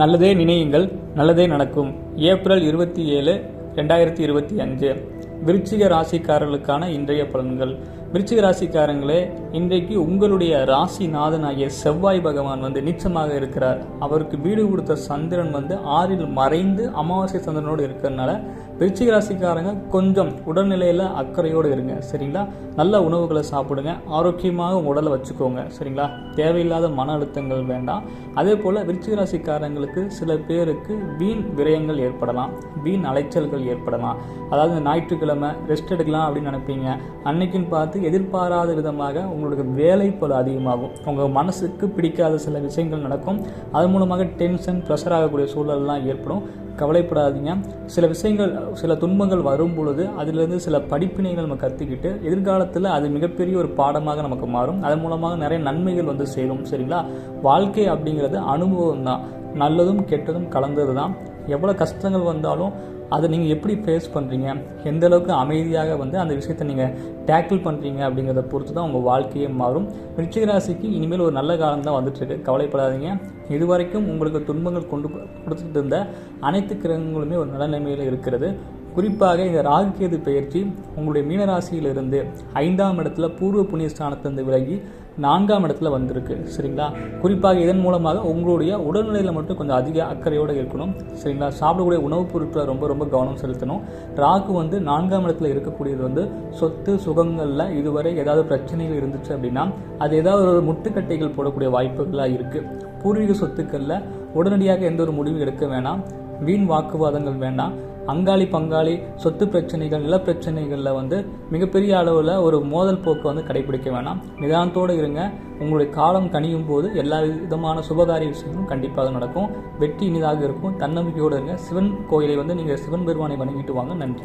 நல்லதே நினையுங்கள் நல்லதே நடக்கும். ஏப்ரல் இருபத்தி ஏழு ரெண்டாயிரத்தி இருபத்தி அஞ்சு. விருச்சிக ராசிக்காரர்களுக்கான இன்றைய பலன்கள். விருச்சிக ராசிக்காரங்களே இன்றைக்கு உங்களுடைய ராசிநாதனாகிய செவ்வாய் பகவான் வந்து நிச்சயமாக இருக்கிறார். அவருக்கு வீடு கொடுத்த சந்திரன் வந்து ஆறில் மறைந்து அமாவாசை சந்திரனோடு இருக்கிறதுனால விருச்சிக ராசிக்காரங்க கொஞ்சம் உடல்நிலையில் அக்கறையோடு இருங்க சரிங்களா? நல்ல உணவுகளை சாப்பிடுங்க ஆரோக்கியமாக உடலை வச்சுக்கோங்க சரிங்களா? தேவையில்லாத மன அழுத்தங்கள் வேண்டாம். அதே போல் விருச்சிக ராசிக்காரங்களுக்கு சில பேருக்கு வீண் விரயங்கள் ஏற்படலாம் வீண் அலைச்சல்கள் ஏற்படலாம். அதாவது இந்த ஞாயிற்றுக்கிழமை ரெஸ்ட் எடுக்கலாம் அப்படின்னு நினைப்பீங்க. அன்னைக்குன்னு பார்த்து எதிர்பாராத விதமாக உங்களுக்கு வேலை பல அதிகமாகும். உங்கள் மனசுக்கு பிடிக்காத சில விஷயங்கள் நடக்கும். அது மூலமாக டென்ஷன் ப்ரெஷர் ஆகக்கூடிய சூழல்லாம் ஏற்படும். கவலைப்படாதீங்க. சில விஷயங்கள் சில துன்பங்கள் வரும் பொழுது அதிலிருந்து சில படிப்பினைகள் நம்ம கற்றுக்கிட்டு எதிர்காலத்தில் அது மிகப்பெரிய ஒரு பாடமாக நமக்கு மாறும். அதன் மூலமாக நிறைய நன்மைகள் வந்து சேரும் சரிங்களா? வாழ்க்கை அப்படிங்கிறது அனுபவம் தான் நல்லதும் கெட்டதும் கலந்தது தான் எவ்வளோ கஷ்டங்கள் வந்தாலும் அதை நீங்கள் எப்படி ஃபேஸ் பண்ணுறீங்க எந்த அளவுக்கு அமைதியாக வந்து அந்த விஷயத்தை நீங்கள் டேக்கிள் பண்ணுறீங்க அப்படிங்கிறத பொறுத்து தான் உங்கள் வாழ்க்கையே மாறும். விருச்சிக ராசிக்கு இனிமேல் ஒரு நல்ல காலம் தான் வந்துட்டுருக்கு. கவலைப்படாதீங்க. இதுவரைக்கும் உங்களுக்கு துன்பங்கள் கொண்டு கொடுத்துட்டு இருந்த அனைத்து கிரகங்களுமே ஒரு நல்ல நிலைமையில் இருக்கிறது. குறிப்பாக இந்த ராகுகேது பயிற்சி உங்களுடைய மீனராசியிலிருந்து ஐந்தாம் இடத்துல பூர்வ புண்ணிய ஸ்தானத்திலிருந்து விலகி நான்காம் இடத்துல வந்திருக்கு. சரிங்களா? குறிப்பாக இதன் மூலமாக உங்களுடைய உடல்நிலையில் மட்டும் கொஞ்சம் அதிக அக்கறையோடு இருக்கணும். சரிங்களா? சாப்பிடக்கூடிய உணவுப் பொருட்களை ரொம்ப ரொம்ப கவனம் செலுத்தணும். ராகு வந்து நான்காம் இடத்துல இருக்கக்கூடியது வந்து சொத்து சுகங்களில் இதுவரை ஏதாவது பிரச்சனைகள் இருந்துச்சு அப்படின்னா அது ஏதாவது ஒரு முட்டுக்கட்டைகள் போடக்கூடிய வாய்ப்புகளாக இருக்குது பூர்வீக சொத்துக்களில் உடனடியாக எந்த ஒரு முடிவும் எடுக்க வேணாம். வீண் வாக்குவாதங்கள் வேண்டாம் அங்காளி பங்காளி சொத்து பிரச்சனைகள் நிலப்பிரச்சனைகளில் வந்து மிகப்பெரிய அளவில் ஒரு மோதல் போக்கை வந்து கடைபிடிக்க வேணாம். நிதானத்தோடு இருங்க. உங்களுடைய காலம் கணியும் போது எல்லா விதமான சுபகாரிய விஷயங்களும் கண்டிப்பாக நடக்கும். வெற்றி இனிதாக இருக்கும். தன்னம்பிக்கையோடு இருங்க. சிவன் கோயிலை வந்து நீங்கள் சிவன் பெருமானை வணங்கிட்டு வாங்க. நன்றி.